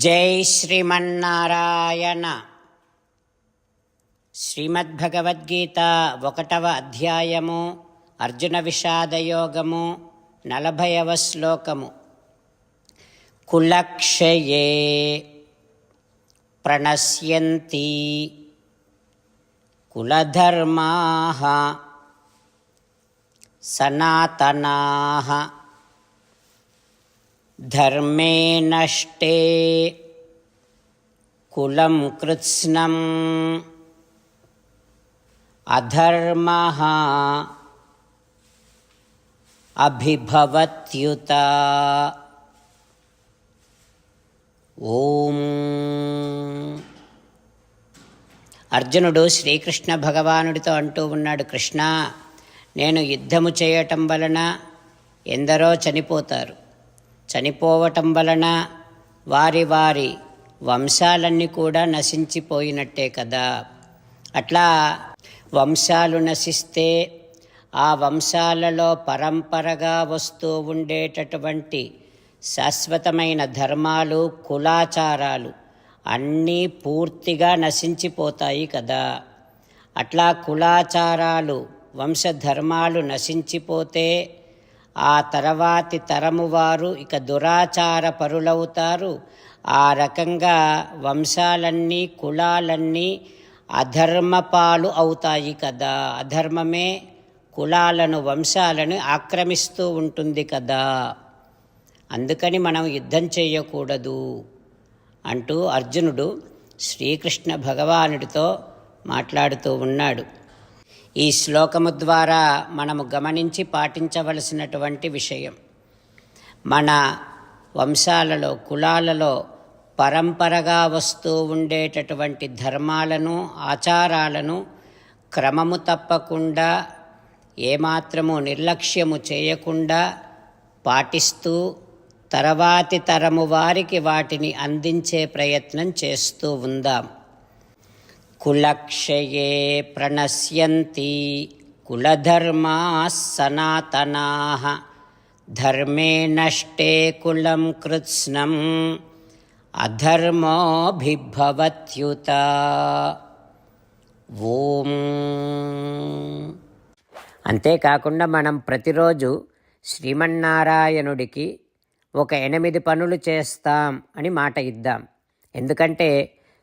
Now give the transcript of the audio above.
జై శ్రీమన్నారాయణ. శ్రీమద్భగవద్గీత ఒకటవ అధ్యాయము అర్జున విషాదయోగము నలభైవ శ్లోకము. కులక్షయే ప్రణశ్యంతి కులధర్మా సనాతనా ధర్మే నష్టే కులం కృత్స్నం అధర్మ అభిభవత్యుత ఓం అర్జునుడు శ్రీకృష్ణ భగవానుడితో అంటూ ఉన్నాడు కృష్ణ నేను యుద్ధము చేయటం వలన ఎందరో చనిపోతారు. చనిపోవటం వలన వారి వారి వంశాలన్నీ కూడా నశించిపోయినట్టే కదా. అట్లా వంశాలు నశిస్తే ఆ వంశాలలో పరంపరగా వస్తూ ఉండేటటువంటి శాశ్వతమైన ధర్మాలు కులాచారాలు అన్నీ పూర్తిగా నశించిపోతాయి కదా. అట్లా కులాచారాలు వంశధర్మాలు నశించిపోతే ఆ తర్వాతి తరము వారు ఇక దురాచార పరులవుతారు. ఆ రకంగా వంశాలన్నీ కులాలన్నీ అధర్మపాలు అవుతాయి కదా. అధర్మమే కులాలను వంశాలను ఆక్రమిస్తూ ఉంటుంది కదా. అందుకని మనం యుద్ధం చేయకూడదు అంటూ అర్జునుడు శ్రీకృష్ణ భగవానుడితో మాట్లాడుతూ ఉన్నాడు. ఈ శ్లోకము ద్వారా మనము గమనించి పాటించవలసినటువంటి విషయం. మన వంశాలలో కులాలలో పరంపరగా వస్తూ ఉండేటటువంటి ధర్మాలను ఆచారాలను క్రమము తప్పకుండా ఏమాత్రము నిర్లక్ష్యము చేయకుండా పాటిస్తూ తర్వాతి తరము వారికి వాటిని అందించే ప్రయత్నం చేస్తూ ఉందాం. కులక్షయే ప్రణశ్యంతి కులధర్మా సనాతనా. ధర్మే నష్టే కులం కృత్స్నం అధర్మోభిభవత్యుత. ఓం. అంతేకాకుండా మనం ప్రతిరోజు శ్రీమన్నారాయణుడికి ఒక ఎనిమిది పనులు చేస్తాం అని మాట ఇద్దాం. ఎందుకంటే